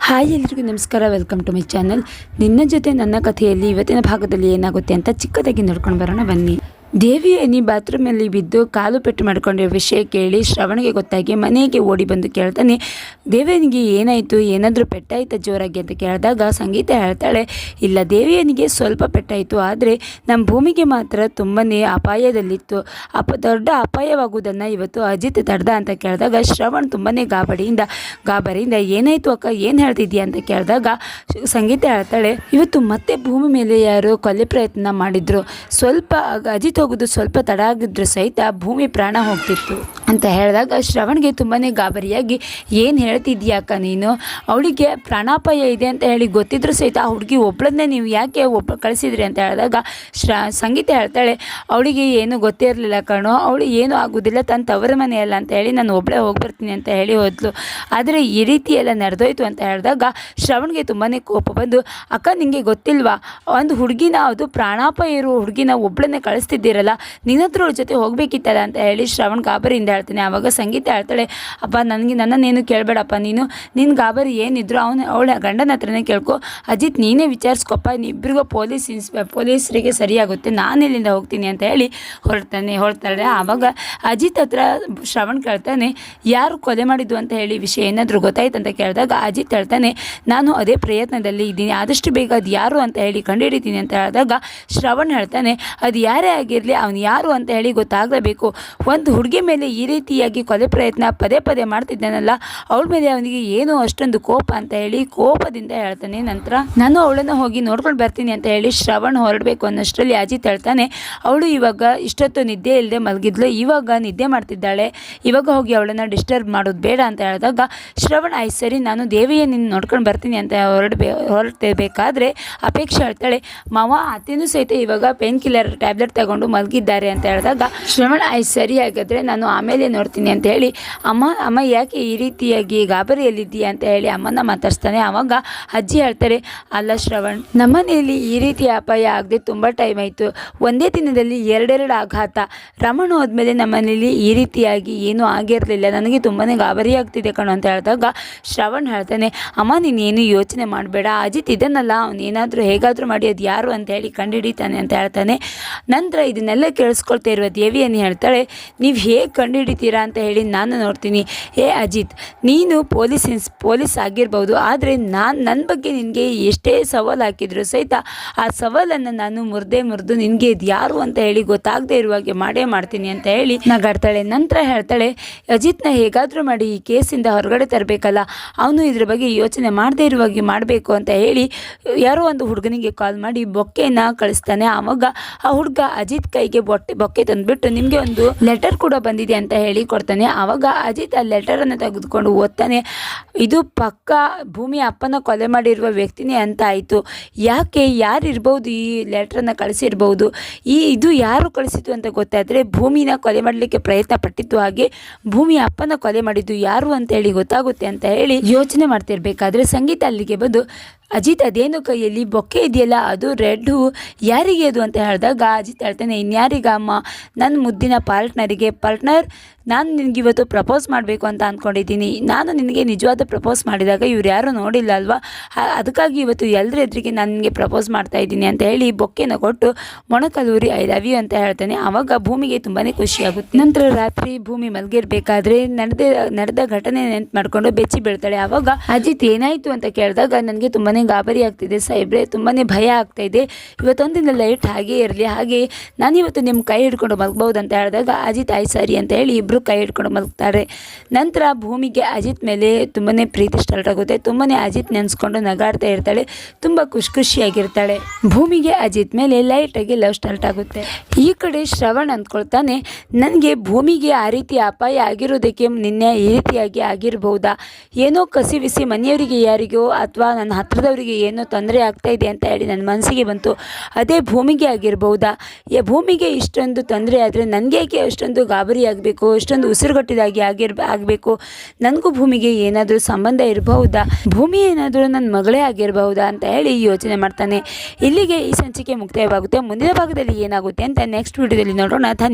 Hi ಎಲ್ರಿಗೂ ನಮಸ್ಕಾರ welcome to my channel ನಿನ್ನ ಜೊತೆ ನನ್ನ ಕಥೆಯಲ್ಲಿ ಇವತ್ತಿನ ಭಾಗದಲ್ಲಿ ಏನಾಗುತ್ತೆ ಅಂತ ಚಿಕ್ಕದಾಗಿ ನೋಡ್ಕೊಂಡು ಬರೋಣ ಬನ್ನಿ. ದೇವಿ ಎನಿ ಬಾತ್ರೂಮಲ್ಲಿ ಬಿದ್ದು ಕಾಲು ಪೆಟ್ಟು ಮಾಡಿಕೊಂಡಿರೋ ವಿಷಯ ಕೇಳಿ ಶ್ರವಣಿಗೆ ಗೊತ್ತಾಗಿ ಮನೆಗೆ ಓಡಿ ಬಂದು ಕೇಳ್ತಾನೆ, ದೇವಿಯನಿಗೆ ಏನಾಯಿತು? ಏನಾದರೂ ಪೆಟ್ಟಾಯಿತಾ ಜೋರಾಗಿ? ಅಂತ ಕೇಳಿದಾಗ ಸಂಗೀತ ಹೇಳ್ತಾಳೆ, ಇಲ್ಲ, ದೇವಿಯನಿಗೆ ಸ್ವಲ್ಪ ಪೆಟ್ಟಾಯಿತು, ಆದರೆ ನಮ್ಮ ಭೂಮಿಗೆ ಮಾತ್ರ ತುಂಬಾ ಅಪಾಯದಲ್ಲಿತ್ತು. ಅಪ, ದೊಡ್ಡ ಅಪಾಯವಾಗುವುದನ್ನು ಇವತ್ತು ಅಜಿತ್ ತಡ್ದ ಅಂತ ಕೇಳಿದಾಗ ಶ್ರವಣ್ ತುಂಬಾ ಗಾಬರಿಯಿಂದ ಗಾಬರಿಯಿಂದ, ಏನಾಯಿತು ಅಕ್ಕ? ಏನು ಹೇಳ್ತಿದ್ಯಾ? ಅಂತ ಕೇಳಿದಾಗ ಸಂಗೀತ ಹೇಳ್ತಾಳೆ, ಇವತ್ತು ಮತ್ತೆ ಭೂಮಿ ಮೇಲೆ ಯಾರು ಕೊಲೆ ಪ್ರಯತ್ನ ಮಾಡಿದ್ರು. ಸ್ವಲ್ಪ ಅಜಿತ್ ಹೋಗೋದು ಸ್ವಲ್ಪ ತಡ ಆಗಿದ್ರು ಸಹಿತ ಭೂಮಿ ಪ್ರಾಣ ಹೋಗ್ತಿತ್ತು. ಅಂತ ಹೇಳಿದಾಗ ಶ್ರವಣ್ಗೆ ತುಂಬಾ ಗಾಬರಿಯಾಗಿ, ಏನು ಹೇಳ್ತಿದ್ಯಾಕ ನೀನು? ಅವಳಿಗೆ ಪ್ರಾಣಾಪಾಯ ಇದೆ ಅಂತ ಹೇಳಿ ಗೊತ್ತಿದ್ರು ಸಹಿತ ಆ ಹುಡುಗಿ ಒಬ್ಳನ್ನೇ ನೀವು ಯಾಕೆ ಒಬ್ಬ ಕಳಿಸಿದ್ರಿ? ಅಂತ ಹೇಳಿದಾಗ ಶ್ರ, ಸಂಗೀತ ಹೇಳ್ತಾಳೆ, ಅವಳಿಗೆ ಏನು ಗೊತ್ತಿರಲಿಲ್ಲ ಕಣೋ, ಅವಳು ಏನೂ ಆಗೋದಿಲ್ಲ ತನ್ನ ತವರ ಮನೆಯಲ್ಲ ಅಂತ ಹೇಳಿ ನಾನು ಒಬ್ಬಳೇ ಹೋಗಿ ಬರ್ತೀನಿ ಅಂತ ಹೇಳಿ ಹೋದ್ಲು. ಆದರೆ ಈ ರೀತಿ ಎಲ್ಲ ನಡೆದೋಯ್ತು ಅಂತ ಹೇಳಿದಾಗ ಶ್ರವಣ್ಗೆ ತುಂಬಾ ಕೋಪ ಬಂದು, ಅಕ್ಕ ನಿಮಗೆ ಗೊತ್ತಿಲ್ವಾ? ಒಂದು ಹುಡುಗಿನ ಅದು ಪ್ರಾಣಾಪಾಯ ಇರುವ ಹುಡುಗಿನ ಒಬ್ಳನ್ನೇ ಕಳಿಸ್ತಿದ್ದೀರಲ್ಲ, ನಿನ್ನತ್ರ ಜೊತೆ ಹೋಗಬೇಕಿತ್ತಲ್ಲ? ಅಂತ ಹೇಳಿ ಶ್ರವಣ್ ಗಾಬರಿಯಿಂದ ಹೇಳ್ತಾನೆ. ಆವಾಗ ಸಂಗೀತ ಹೇಳ್ತಾಳೆ ಅಪ್ಪ ನನಗೆ ನನ್ನನ್ನೇನು ಕೇಳಬೇಡಪ್ಪ ನೀನು. ನಿನ್ನ ಗಾಬರಿ ಏನಿದ್ರು ಅವನು, ಅವಳ ಗಂಡನ ಹತ್ರನೇ ಕೇಳ್ಕೊ. ಅಜಿತ್, ನೀನೇ ವಿಚಾರಿಸ್ಕೊಪ್ಪ ಇಬ್ಬರಿಗೂ ಪೊಲೀಸ್ ಇನ್ಸ್, ಪೊಲೀಸರಿಗೆ ಸರಿಯಾಗುತ್ತೆ. ನಾನು ಇಲ್ಲಿಂದ ಹೋಗ್ತೀನಿ ಅಂತ ಹೇಳಿ ಹೊರಡ್ತಾನೆ, ಹೊರಡ್ತಾಳೆ. ಆವಾಗ ಅಜಿತ್ ಹತ್ರ ಶ್ರವಣ್ ಕೇಳ್ತಾನೆ, ಯಾರು ಕೊಲೆ ಮಾಡಿದ್ದು ಅಂತ ಹೇಳಿ ವಿಷಯ ಏನಾದರೂ ಗೊತ್ತಾಯ್ತು ಅಂತ ಕೇಳಿದಾಗ ಅಜಿತ್ ಹೇಳ್ತಾನೆ, ನಾನು ಅದೇ ಪ್ರಯತ್ನದಲ್ಲಿ ಇದ್ದೀನಿ. ಆದಷ್ಟು ಬೇಗ ಅದು ಯಾರು ಅಂತ ಹೇಳಿ ಕಂಡುಹಿಡಿತೀನಿ ಅಂತ ಹೇಳಿದಾಗ ಶ್ರವಣ್ ಹೇಳ್ತಾನೆ, ಅದು ಯಾರೇ ಆಗಿರಲಿ, ಅವನು ಯಾರು ಅಂತ ಹೇಳಿ ಗೊತ್ತಾಗಲೇಬೇಕು. ಒಂದು ಹುಡುಗಿ ಮೇಲೆ ಈ ರೀತಿಯಾಗಿ ಕೊಲೆ ಪ್ರಯತ್ನ ಪದೇ ಪದೇ ಮಾಡ್ತಿದ್ದಾನಲ್ಲ, ಅವಳ ಮೇಲೆ ಅವನಿಗೆ ಏನು ಅಷ್ಟೊಂದು ಕೋಪ ಅಂತ ಹೇಳಿ ಕೋಪದಿಂದ ಹೇಳ್ತಾನೆ. ನಂತರ, ನಾನು ಅವಳನ್ನು ಹೋಗಿ ನೋಡ್ಕೊಂಡು ಬರ್ತೀನಿ ಅಂತ ಹೇಳಿ ಶ್ರವಣ್ ಹೊರಡಬೇಕು ಅನ್ನೋಷ್ಟರಲ್ಲಿ ಅಜಿತ್ ಹೇಳ್ತಾನೆ, ಅವಳು ಇವಾಗ ಇಷ್ಟೊತ್ತು ನಿದ್ದೆ ಇಲ್ಲದೆ ಮಲಗಿದ್ಲು, ಇವಾಗ ನಿದ್ದೆ ಮಾಡ್ತಿದ್ದಾಳೆ, ಇವಾಗ ಹೋಗಿ ಅವಳನ್ನು ಡಿಸ್ಟರ್ಬ್ ಮಾಡೋದು ಬೇಡ ಅಂತ ಹೇಳಿದಾಗ ಶ್ರವಣ್ ಆಯ್ತು ಸರಿ, ನಾನು ದೇವಿಯ ನಿನ್ನ ನೋಡ್ಕೊಂಡು ಬರ್ತೀನಿ ಅಂತ ಹೊರಡ್ಬೇ, ಹೊರಡ್ತಿರ್ಬೇಕಾದ್ರೆ ಅಪೇಕ್ಷೆ ಹೇಳ್ತಾಳೆ, ಮಾವ, ಅತ್ತೆನೂ ಸಹಿತ ಇವಾಗ ಪೇನ್ ಕಿಲ್ಲರ್ ಟ್ಯಾಬ್ಲೆಟ್ ತಗೊಂಡು ಮಲಗಿದ್ದಾರೆ ಅಂತ ಹೇಳಿದಾಗ, ಶ್ರವಣ್ ಆಯ್ತು ಸರಿ, ಹಾಗಾದರೆ ನಾನು ಆಮೇಲೆ ನೋಡ್ತೀನಿ ಅಂತ ಹೇಳಿ, ಅಮ್ಮ ಅಮ್ಮ ಯಾಕೆ ಈ ರೀತಿಯಾಗಿ ಗಾಬರಿಯಲ್ಲಿದ್ದೀಯಾ ಅಂತ ಹೇಳಿ ಅಮ್ಮನ ಮಾತಾಡ್ಸ್ತಾನೆ. ಆವಾಗ ಅಜ್ಜಿ ಹೇಳ್ತಾರೆ, ಅಲ್ಲ ಶ್ರವಣ್ ನಮ್ಮನೆಯಲ್ಲಿ ಈ ರೀತಿ ಅಪಾಯ ಆಗದೆ ತುಂಬ ಟೈಮ್ ಆಯಿತು. ಒಂದೇ ದಿನದಲ್ಲಿ ಎರಡೆರಡು ಆಘಾತ. ರಮಣ ಹೋದ್ಮೇಲೆ ನಮ್ಮನೇಲಿ ಈ ರೀತಿಯಾಗಿ ಏನೂ ಆಗಿರಲಿಲ್ಲ. ನನಗೆ ತುಂಬಾ ಗಾಬರಿ ಆಗ್ತಿದೆ ಕಣೋ ಅಂತ ಹೇಳಿದಾಗ ಶ್ರವಣ್ ಹೇಳ್ತಾನೆ, ಅಮ್ಮ, ನೀನೇನು ಯೋಚನೆ ಮಾಡಬೇಡ. ಅಜಿತ್ ಇದನ್ನಲ್ಲ, ಅವನು ಏನಾದರೂ ಹೇಗಾದರೂ ಮಾಡಿ, ಅದು ಯಾರು ಅಂತ ಹೇಳಿ ಕಂಡುಹಿಡಿತಾನೆ ಅಂತ ಹೇಳ್ತಾನೆ. ನಂತರ ಇದನ್ನೆಲ್ಲ ಕೇಳಿಸ್ಕೊಳ್ತಾ ಇರುವ ದೇವಿಯನ್ನು ಹೇಳ್ತಾಳೆ, ನೀವು ಹೇಗೆ ಕಂಡುಹಿಡಿತೀರಾ ಅಂತ ಹೇಳಿ ನಾನು ನೋಡ್ತೀನಿ. ಏ ಅಜಿತ್, ನೀನು ಪೊಲೀಸ್ ಇನ್ಸ್, ಪೊಲೀಸ್ ಆಗಿರ್ಬೋದು, ಆದರೆ ನಾನು ನನ್ನ ಬಗ್ಗೆ ನಿನಗೆ ಎಷ್ಟೇ ಸವಾಲು ಹಾಕಿದ್ರು ಸಹಿತ ಆ ಸವಾಲನ್ನು ನಾನು ಮುರಿದೇ ಮುರಿದು ನಿನಗೆ ಇದು ಯಾರು ಅಂತ ಹೇಳಿ ಗೊತ್ತಾಗದೇ ಇರುವಾಗೆ ಮಾಡೇ ಮಾಡ್ತೀನಿ ಅಂತ ಹೇಳಿ ನಗಾಡ್ತಾಳೆ ನಂತರ ಹೇಳ್ತಾಳೆ, ಅಜಿತ್ನ ಹೇಗಾದರೂ ಮಾಡಿ ಈ ಕೇಸಿಂದ ಹೊರಗಡೆ ತರಬೇಕಲ್ಲ, ಅವನು ಇದ್ರ ಬಗ್ಗೆ ಯೋಚನೆ ಮಾಡದೇ ಇರುವಾಗೆ ಮಾಡಬೇಕು ಅಂತ ಹೇಳಿ ಯಾರೋ ಒಂದು ಹುಡುಗನಿಗೆ ಕಾಲ್ ಮಾಡಿ ಬೊಕ್ಕೆನ ಕಳಿಸ್ತಾನೆ. ಆವಾಗ ಆ ಹುಡುಗ ಅಜಿತ್ ಕೈಗೆ ಬೊಟ್ಟೆ, ಬೊಕ್ಕೆ ತಂದುಬಿಟ್ಟು ನಿಮಗೆ ಒಂದು ಲೆಟರ್ ಕೂಡ ಬಂದಿದೆ ಅಂತ ಹೇಳಿ ಕೊಡ್ತಾನೆ. ಆವಾಗ ಅಜಿತ್ ಆ ಲೆಟರನ್ನು ತೆಗೆದುಕೊಂಡು ಓದ್ತಾನೆ. ಇದು ಪಕ್ಕ ಭೂಮಿ ಅಪ್ಪನ ಕೊಲೆ ಮಾಡಿರುವ ವ್ಯಕ್ತಿನೇ ಅಂತ ಆಯಿತು. ಯಾಕೆ ಯಾರಿರ್ಬೋದು ಈ ಲೆಟ್ರನ್ನು ಕಳಿಸಿರ್ಬೋದು? ಈ ಇದು ಯಾರು ಕಳಿಸಿತು ಅಂತ ಗೊತ್ತಾದರೆ ಭೂಮಿನ ಕೊಲೆ ಮಾಡಲಿಕ್ಕೆ ಪ್ರಯತ್ನ ಪಟ್ಟಿದ್ದು ಹಾಗೆ ಭೂಮಿ ಅಪ್ಪನ ಕೊಲೆ ಮಾಡಿದ್ದು ಯಾರು ಅಂತ ಹೇಳಿ ಗೊತ್ತಾಗುತ್ತೆ ಅಂತ ಹೇಳಿ ಯೋಚನೆ ಮಾಡ್ತಿರ್ಬೇಕಾದ್ರೆ ಸಂಗೀತ ಅಲ್ಲಿಗೆ ಬಂದು ಅಜಿತ್ ಅದೇನು ಕೈಯಲ್ಲಿ? ಬೊಕ್ಕೆ ಇದೆಯಲ್ಲ, ಅದು ರೆಡ್ ಹೂ. ಯಾರಿಗೆ ಅದು ಅಂತ ಹೇಳಿದಾಗ, ಅಜಿತ್ ಹೇಳ್ತಾನೆ, ಇನ್ಯಾರಿಗಮ್ಮ? ನನ್ನ ಮುದ್ದಿನ ಪಾರ್ಟ್ನರಿಗೆ, ಪಾರ್ಟ್ನರ್ ನಾನು ನಿನಗೆ ಇವತ್ತು ಪ್ರಪೋಸ್ ಮಾಡಬೇಕು ಅಂತ ಅಂದ್ಕೊಂಡಿದ್ದೀನಿ ನಾನು ನಿನಗೆ ನಿಜವಾದ ಪ್ರಪೋಸ್ ಮಾಡಿದಾಗ ಇವ್ರು ಯಾರೂ ನೋಡಿಲ್ಲ ಅಲ್ವಾ? ಅದಕ್ಕಾಗಿ ಇವತ್ತು ಎಲ್ಲರ ಎದುರಿಗೆ ನಾನು ನಿನಗೆ ಪ್ರಪೋಸ್ ಮಾಡ್ತಾ ಇದ್ದೀನಿ ಅಂತ ಹೇಳಿ ಬೊಕ್ಕೆನ ಕೊಟ್ಟು ಮೊಣಕಲೂರಿ ಐ ಲವ್ ಯು ಅಂತ ಹೇಳ್ತಾನೆ. ಆವಾಗ ಭೂಮಿಗೆ ತುಂಬಾ ಖುಷಿಯಾಗುತ್ತೆ ನಂತರ ರಾತ್ರಿ ಭೂಮಿ ಮಲಗಿರಬೇಕಾದ್ರೆ ನಡೆದ ನಡೆದ ಘಟನೆ ನೆನ್ಪು ಮಾಡಿಕೊಂಡು ಬೆಚ್ಚಿ ಬೀಳ್ತಾಳೆ. ಆವಾಗ ಅಜಿತ್ ಏನಾಯಿತು ಅಂತ ಕೇಳಿದಾಗ ನನಗೆ ತುಂಬಾ ಗಾಬರಿ ಆಗ್ತಿದೆ ಸಾಹೇಬ್ರೆ ತುಂಬಾ ಭಯ ಆಗ್ತಾ ಇದೆ. ಇವತ್ತೊಂದಿನ ಲೈಟ್ ಹಾಗೆ ಇರಲಿ. ಹಾಗೆ ನಾನಿವತ್ತು ನಿಮ್ಮ ಕೈ ಹಿಡ್ಕೊಂಡು ಮಲಗ್ಬೋದು ಅಂತ ಹೇಳಿದಾಗ ಅಜಿತ್, ಆಯ್ ಸರಿ ಅಂತ ಹೇಳಿ ಕೈ ಹಿಡ್ಕೊಂಡು ಮಲಗ್ತಾರೆ. ನಂತರ ಭೂಮಿಗೆ ಅಜಿತ್ ಮೇಲೆ ತುಂಬಾ ಪ್ರೀತಿ ಸ್ಟಾರ್ಟ್ ಆಗುತ್ತೆ ತುಂಬಾ ಅಜಿತ್ ನೆನೆಸ್ಕೊಂಡು ನಗಾಡ್ತಾ ಇರ್ತಾಳೆ. ತುಂಬ ಖುಷಿ ಖುಷಿಯಾಗಿರ್ತಾಳೆ. ಭೂಮಿಗೆ ಅಜಿತ್ ಮೇಲೆ ಲೈಟಾಗಿ ಲವ್ ಸ್ಟಾರ್ಟ್ ಆಗುತ್ತೆ. ಈ ಕಡೆ ಶ್ರವಣ್ ಅಂದ್ಕೊಳ್ತಾನೆ, ನನಗೆ ಭೂಮಿಗೆ ಆ ರೀತಿ ಅಪಾಯ ಆಗಿರೋದಕ್ಕೆ ನಿನ್ನೆ ಈ ರೀತಿಯಾಗಿ ಆಗಿರ್ಬೋದಾ? ಏನೋ ಕಸಿವಿಸಿ ಮನೆಯವರಿಗೆ ಯಾರಿಗೋ ಅಥವಾ ನನ್ನ ಹತ್ರದವರಿಗೆ ಏನೋ ತೊಂದರೆ ಆಗ್ತಾ ಇದೆ ಅಂತ ಹೇಳಿ ನನ್ನ ಮನಸ್ಸಿಗೆ ಬಂತು. ಅದೇ ಭೂಮಿಗೆ ಆಗಿರ್ಬೋದಾ? ಯಾ ಭೂಮಿಗೆ ಇಷ್ಟೊಂದು ತೊಂದರೆ ಆದರೆ ನನಗೆ ಅಷ್ಟೊಂದು ಗಾಬರಿ ಆಗಬೇಕು? ಅಷ್ಟೊಂದು ಉಸಿರುಗಟ್ಟಿದಾಗಿ ಆಗಿರ್ ಆಗಬೇಕು. ನನಗೂ ಭೂಮಿಗೆ ಏನಾದರೂ ಸಂಬಂಧ ಇರಬಹುದಾ? ಭೂಮಿ ಏನಾದರೂ ನನ್ನ ಮಗಳೇ ಆಗಿರಬಹುದಾ ಅಂತ ಹೇಳಿ ಯೋಚನೆ ಮಾಡ್ತಾನೆ. ಇಲ್ಲಿಗೆ ಈ ಸಂಚಿಕೆ ಮುಕ್ತಾಯವಾಗುತ್ತೆ. ಮುಂದಿನ ಭಾಗದಲ್ಲಿ ಏನಾಗುತ್ತೆ ಅಂತ ನೆಕ್ಸ್ಟ್ ವಿಡಿಯೋದಲ್ಲಿ ನೋಡೋಣ. ಧನ್ಯವಾದ.